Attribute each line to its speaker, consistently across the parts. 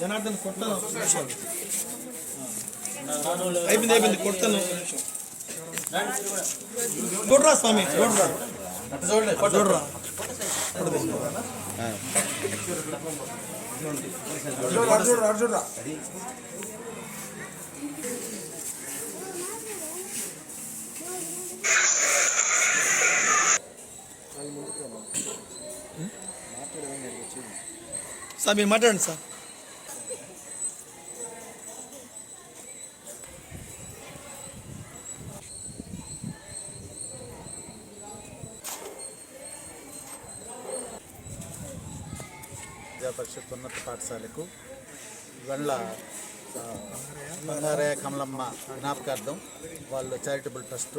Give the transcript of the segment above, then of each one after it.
Speaker 1: జనార్దన్ కొడతాను అయిపోయింది అయిపోయింది కొడతాను చూడరా స్వామి చూడరా చూడరా సార్ మీరు మాట్లాడండి సార్.
Speaker 2: విద్యాపరిషత్ ఉన్నత పాఠశాలకు వెళ్ళ బంగారయ్య కమలమ్మ జ్ఞాపకార్థం వాళ్ళు చారిటబుల్ ట్రస్ట్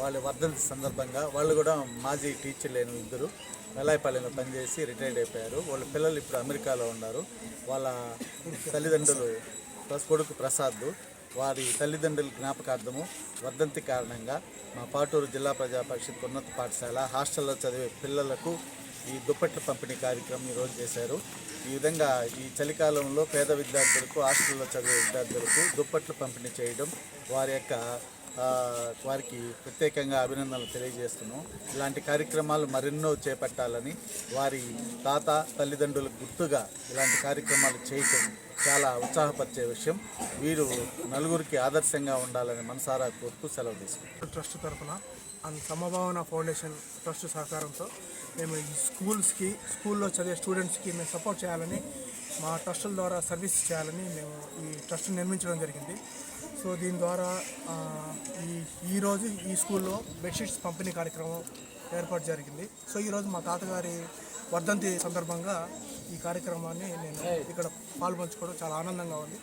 Speaker 2: వాళ్ళ వర్ధంతి సందర్భంగా వాళ్ళు కూడా మాజీ టీచర్ లేని ఇద్దరు వెలాయపల్లిలో పనిచేసి రిటైర్డ్ అయిపోయారు. వాళ్ళ పిల్లలు ఇప్పుడు అమెరికాలో ఉన్నారు. వాళ్ళ తల్లిదండ్రులు ప్లస్ కొడుకు ప్రసాద్ వారి తల్లిదండ్రుల జ్ఞాపకార్థము వర్ధంతి కారణంగా మా పాటూరు జిల్లా ప్రజా పరిషత్ ఉన్నత పాఠశాల హాస్టల్లో చదివే పిల్లలకు ఈ దుప్పట్ల పంపిణీ కార్యక్రమం ఈరోజు చేశారు. ఈ విధంగా ఈ చలికాలంలో పేద విద్యార్థులకు హాస్టల్లో చదివే విద్యార్థులకు దుప్పట్లు పంపిణీ చేయడం వారి యొక్క వారికి ప్రత్యేకంగా అభినందనలు తెలియజేస్తున్నాం. ఇలాంటి కార్యక్రమాలు మరెన్నో చేపట్టాలని వారి తాత తల్లిదండ్రులకు గుర్తుగా ఇలాంటి కార్యక్రమాలు చేయటం చాలా ఉత్సాహపరిచే విషయం. వీరు నలుగురికి ఆదర్శంగా ఉండాలని మనసారా కోరుతూ సెలవు తీసుకుంటాం
Speaker 3: ట్రస్ట్ తరఫున అండ్ సమభావన ఫౌండేషన్ ట్రస్ట్ సహకారంతో మేము ఈ స్కూల్స్కి స్కూల్లో చదివే స్టూడెంట్స్కి మేము సపోర్ట్ చేయాలని మా ట్రస్టుల ద్వారా సర్వీస్ చేయాలని మేము ఈ ట్రస్ట్ నిర్మించడం జరిగింది. సో దీని ద్వారా ఈ ఈరోజు ఈ స్కూల్లో బెడ్షీట్స్ పంపిణీ కార్యక్రమం ఏర్పాటు జరిగింది. సో ఈరోజు మా తాతగారి వర్ధంతి సందర్భంగా ఈ కార్యక్రమాన్ని నేను ఇక్కడ పాల్పంచుకోవడం చాలా ఆనందంగా ఉంది.